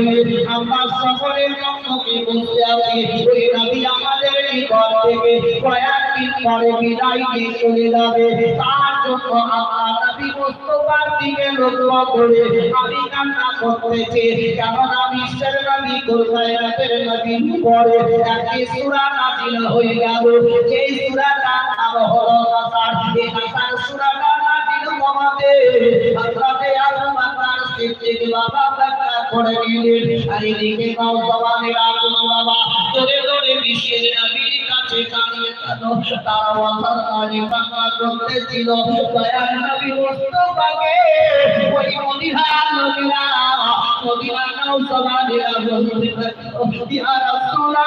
হয়ে আমরা সকলের জন্য বলতে আছি ওই নবী আমাদের নিকট থেকে কয়েকদিন পরে বিদায় নিয়ে চলে যাবে তার জন্য আমরা নবী মুস্তফার দিকে লক্ষ্য করে আমি কান্না করতেছি কেননা বিশ্বের নবী কোথায় নবী পরে একটি সূরা নাজিল হয়ে গেল যেই সূরাটার নাম হলো কাসার এই কাসার সূরাটা নাজিল হওয়াতে হযরতে আবু বকর সিদ্দিক বাবা করে নিলেন আর এদিকে নাও জবানের আগুন বাবা। জোরে জোরে বিশ্বের নবীর কাছে কাঁদিয়ে কেন? তারা ওয়াসার কানে কান্না করতেছিল দয়ার নবী মুস্তফাকে ওই মদিনার নবীরা মদিনার নাও জবানের আগুন ইয়া রাসূলুল্লাহ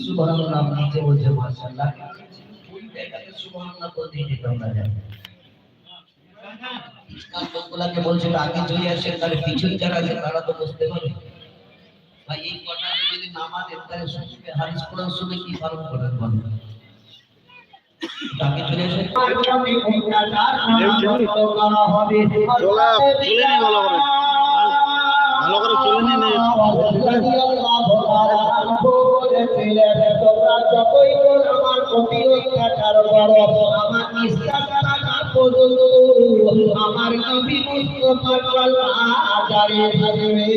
সুবহানাল্লাহ নিচে বলছে মাশাআল্লাহ ওই জায়গাতে সুবহানাল্লাহ বলতে দিতাম না জানি লোকগুলাকে বলছিল আগে চলে আসে তাহলে পিছনে যারা আছে তারা তো বুঝতে পারে ভাই এই কথা যদি না মানে তাহলে শুনবে হাদিস কোরআন শুনে কি পালন করবেন বলেন আগে চলে আসে চলা, চলে নি ভালো করে। চলে নি অত্যাচার করো আমার থাকা পর্যন্ত আমার নবী মুস্তফা গলা জারি থাকবে